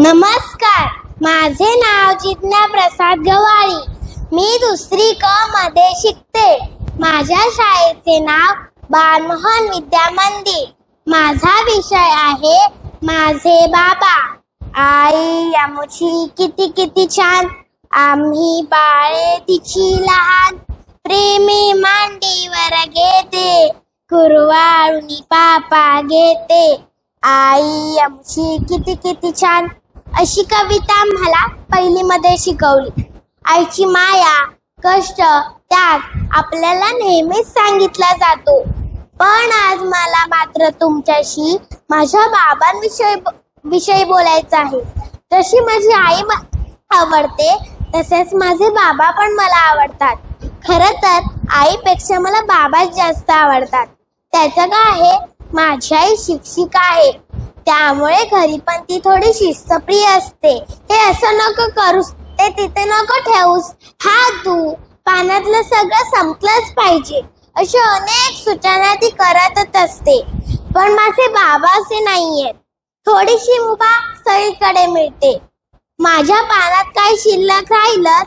नमस्कार. माझे नाव जिज्ञा प्रसाद गवाळी मी दुसरी क मध्ये शिकते. माझ्या शाळेचे नाव बालमोहन विद्या मंदिर. माझा विषय आहे माझे बाबा. आई आमुची किती किती छान. आम्ही बाळे तिची लहान. प्रेमी मांडीवर घेते. कुरवाळूनी पापा घेते. आई आमची किती किती छान. अशी कविता मला पहिलीमध्ये शिकवली. आईची माया कष्ट त्याग आपल्याला नेहमीच सांगितला जातो. पण आज मला मात्र तुमच्याशी माझ्या बाबांविषयी विषयी बोलायचं आहे. जशी माझी आई आवडते तसेच माझे बाबा पण मला आवडतात. खरं तर आईपेक्षा मला बाबाच जास्त आवडतात. त्याचं काय आहे? माझी आई शिक्षिका आहे. त्यामुळे घरी पण ती थोडी शिस्तप्रिय असते. हे असं नको करूस ते तिथे नको ठेवूस. हात धू पाण्यातलं सगळं संपलंच पाहिजे. अशी अनेक सूचना ती करतच असते. पण माझे बाबा असे नाहीयेत. थोडीशी मुभा सगळीकडे मिळते. माझ्या पानात काही शिल्लक राहिलं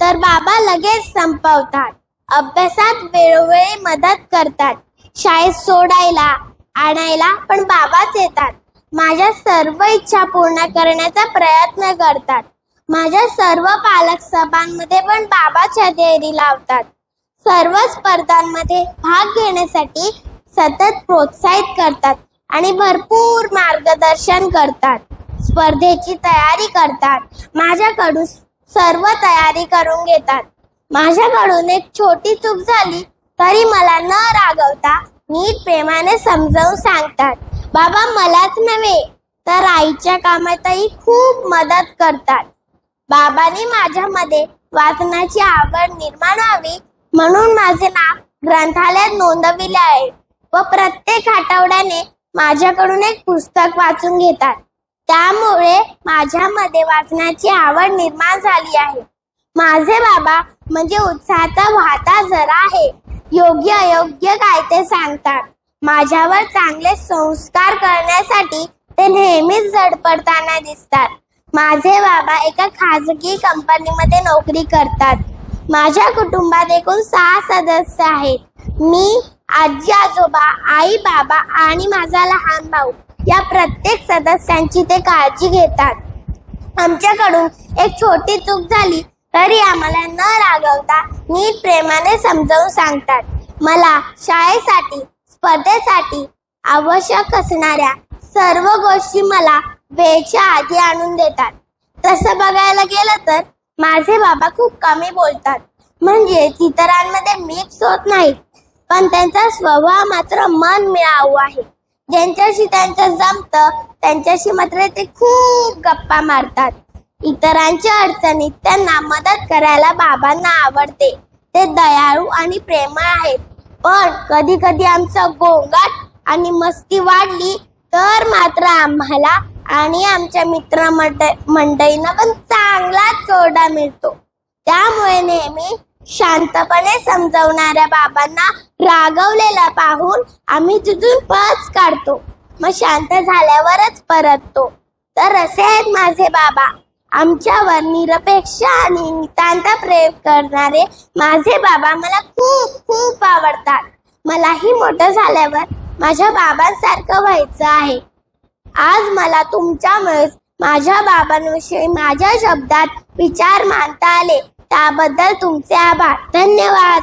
तर बाबा लगेच संपवतात. अभ्यासात वेळोवेळी मदत करतात. शाळेत सोडायला आणायला पण बाबाच येतात. माझ्या सर्व इच्छा पूर्ण करण्याचा प्रयत्न करतात. माझ्या सर्व पालक सभांमध्ये पण बाबाच्या देरी लावतात. सर्व स्पर्धांमध्ये भाग घेण्यासाठी सतत प्रोत्साहित करतात आणि भरपूर मार्गदर्शन करतात. स्पर्धेची तयारी करतात. माझ्याकडून सर्व तयारी करून घेतात. माझ्याकडून एक छोटी चूक झाली तरी मला न रागवता नीट प्रेमाने समजावून सांगतात. बाबा मलाच नव्हे तर आईच्या कामातही खूप मदत करतात. बाबांनी माझ्यामध्ये वाचनाची आवड निर्माण व्हावी म्हणून माझे नाव ग्रंथालयात नोंदविले आहे व प्रत्येक आठवड्याने माझ्याकडून एक पुस्तक वाचून घेतात. त्यामुळे माझ्यामध्ये वाचनाची आवड निर्माण झाली आहे. माझे बाबा म्हणजे उत्साहाचा वाहता जरा आहे. योग्य अयोग्य काय ते सांगतात. माझ्यावर चांगले संस्कार करण्यासाठी ते नेहमीच झडपडताना दिसतात. माझे बाबा एका खाजगी कंपनीमध्ये नोकरी करतात. माझ्या कुटुंबात एकूण सहा सदस्य आहेत. मी आजी आजोबा आई बाबा आणि माझा लहान भाऊ या प्रत्येक सदस्यांची ते काळजी घेतात. आमच्याकडून एक छोटी चूक झाली तरी आम्हाला न रागवता नीट प्रेमाने समजावून सांगतात. मला शाळेसाठी स्पर्धेसाठी आवश्यक असणाऱ्या सर्व गोष्टी मला वेळच्या आधी आणून देतात. तसं बघायला गेलं तर माझे बाबा खूप कमी बोलतात. म्हणजे इतरांमध्ये मिक्स होत नाहीत पण त्यांचा स्वभाव मात्र मन मिळावू आहे. ज्यांच्याशी त्यांचं जमतं त्यांच्याशी मात्र ते खूप गप्पा मारतात. इतरांच्या अडचणीत त्यांना मदत करायला बाबांना आवडते. ते दयाळू आणि प्रेमळ आहेत. पण कधी कधी आमचं गोंगाट आणि मस्ती वाढली तर मात्र आम्हाला आणि आमच्या मित्र मंडळींना पण चांगला चोरडा मिळतो. त्यामुळे नेहमी शांतपणे समजवणाऱ्या बाबांना रागवलेला पाहून आम्ही तिथून पच काढतो. मग शांत झाल्यावरच परततो. तर असे आहेत माझे बाबा. आमच्यावर निरपेक्ष आणि नितांत प्रेम करणारे माझे बाबा मला खूप खूप आवडतात. मलाही मोठं झाल्यावर माझ्या बाबांसारखं व्हायचं आहे. आज मला तुमच्यामुळेच माझ्या बाबांविषयी माझ्या शब्दात विचार मांडता आले. त्याबद्दल तुमचे आभार. धन्यवाद.